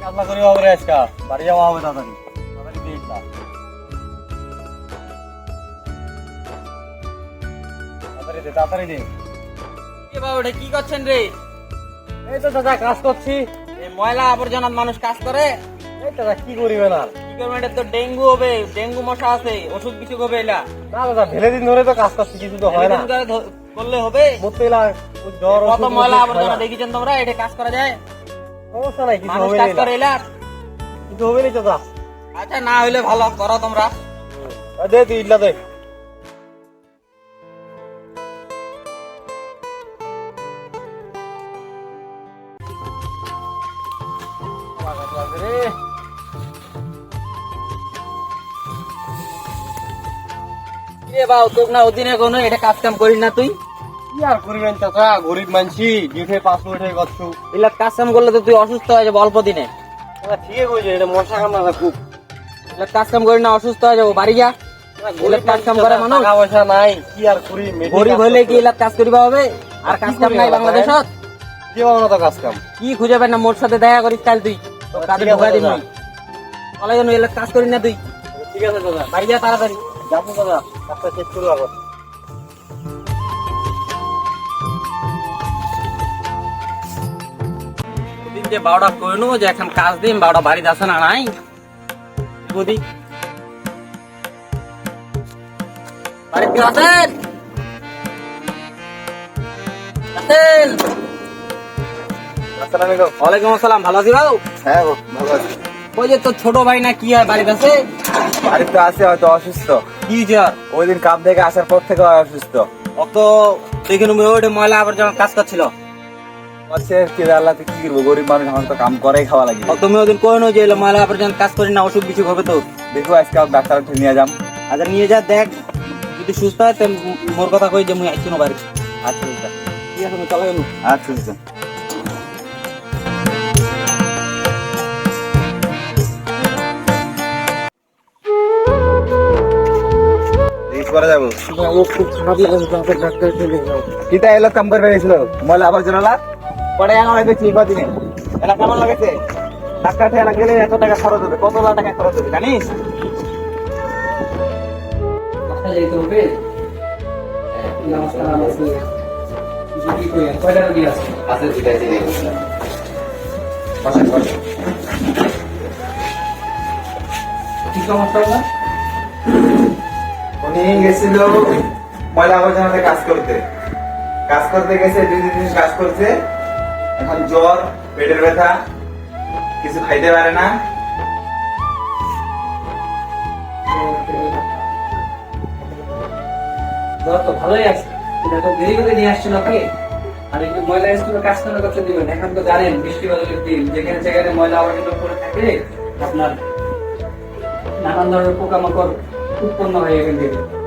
কাজলা করি বাবু রে আজকা। বাড়ি যাওয়া হবে তাড়াতাড়ি। তাড়াতাড়ি যা। তাড়াতাড়ি দে তাড়াতাড়ি দে। এ বাবা ওটা কি করছেন রে? এই তো দাদা কাজ করছি। এই ময়লা আবর্জনার মানুষ কাজ করে? এই দাদা কি করিবে না? কি করবেন এটা তো ডেঙ্গু হবে ডেঙ্গু মশা আছে ওষুধ বিসুখ হবে এলা। না দাদা ভেলে দিন ধরে তো কাজ করছি কিছু তো হয় না। করলে হবে? বলতে এলা জ্বর কত ময়লা আবর্জনা দেখেছেন তোমরা? এটা কাজ করা যায়? সমস্যা নাই কিছু মানুষ হবে কাজ করে কিছু হবে না আচ্ছা না হইলে ভালো করো তোমরা। দে তুই ইল্লা দে। তোক না ওদিনে কোনো এটা কাজ কাম করিস না তুই? কি আর করিবেন চাচা গরিব কাজ কাম করলে তো তুই অসুস্থ হয়ে যাব অল্প দিনে। ঠিকই কইছে এটা মশা কামড়া খুব। এলা কাজ কাম করি না অসুস্থ হয়ে যাব বাড়ি যা। কাজ কাম করে মানুষ। টাকা পয়সা নাই কি আর করি মেয়েদের গরিব কাজ কি করতে। কাজ করিবা হবে? আর কাজ কাম নাই বাংলাদেশত? কি পাবো তো কাজ কাম কি খুঁজে পাই না মোর সাথে দেখা করিস কাল তুই। কাজে দিবি। এলা কাজ করি না তুই। ঠিক আছে দাদা। বাড়ি যা তাড়াতাড়ি। যাব দাদা কাজটা শেষ করব যে বারোটা কইনু যে এখন কাজ দিন বারোটা বাড়িতে আসে না নাই? বুদি। বাড়িতে আছেন? আছেন? ওয়ালাইকুম আসসালাম ভালো আছি বাবু? হ্যাঁ ভালো আছি। ওই যে তোর ছোট ভাই না কি হয় বাড়িতে আছে? বাড়িতে আছে হয়তো অসুস্থ। কি জ্বর ওই দিন কাপ থেকে আসার পর থেকে অসুস্থ। অত দেখে নেব ওইটা ময়লা আবর্জনা কাজ করছিল। কি আল্লাহ করব? গরিব মানুষ এখন তো কাম খাওয়া লাগে। তুমি ওদিন যে কাজ করি না অসুখ বিসুখ হবে তো? দেখো আজকে ডাক্তার নিয়ে যাম। আচ্ছা নিয়ে যা দেখ। যদি সুস্থ হয় তো মোর কথা কই যে মুই আইছি না বাড়ি। আচ্ছা আচ্ছা। ঠিক আছে আমি আচ্ছা আচ্ছা। করা যাব। খুব খারাপ লাগে ডাক্তার চলে যাও কিতা এলো কাম করবে আবার পরে এখন দেখছি কদিনে এটা কেমন লাগেছে? ডাক্তার ঠেলা গেলে এত টাকা খরচ হবে। কত লাখ টাকা খরচ হবে জানিস? আছে। কি আছে? বসেন বসেন সমস্যা না উনি গেছিল ময়লা আবর্জনাতে কাজ করতে। কাজ করতে গেছে দুই দিন কাজ করছে। এখন জ্বর, পেটের ব্যথা, কিছু খাইতে পারে না। জ্বর তো ভালোই আছে। এটা তো দেরি করে নিয়ে আসছেন ওকে আর যে ময়লা স্কুলে কাজ করতে দিবেন, এখন তো জানেন বৃষ্টি বাদলের দিন। যেখানে যেখানে ময়লা আবর্জনা করে থাকে, আপনার নানান ধরনের পোকামাকড় উৎপন্ন হয়ে এখান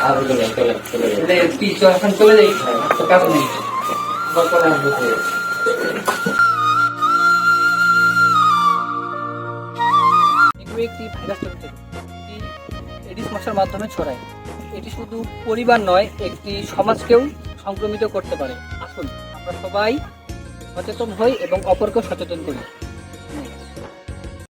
আবার পরে একটি মাধ্যমে ছড়ায়। এটি শুধু পরিবার নয়, একটি সমাজকেও সংক্রমিত করতে পারে। আসুন, আমরা সবাই সচেতন হই এবং অপরকেও সচেতন করি।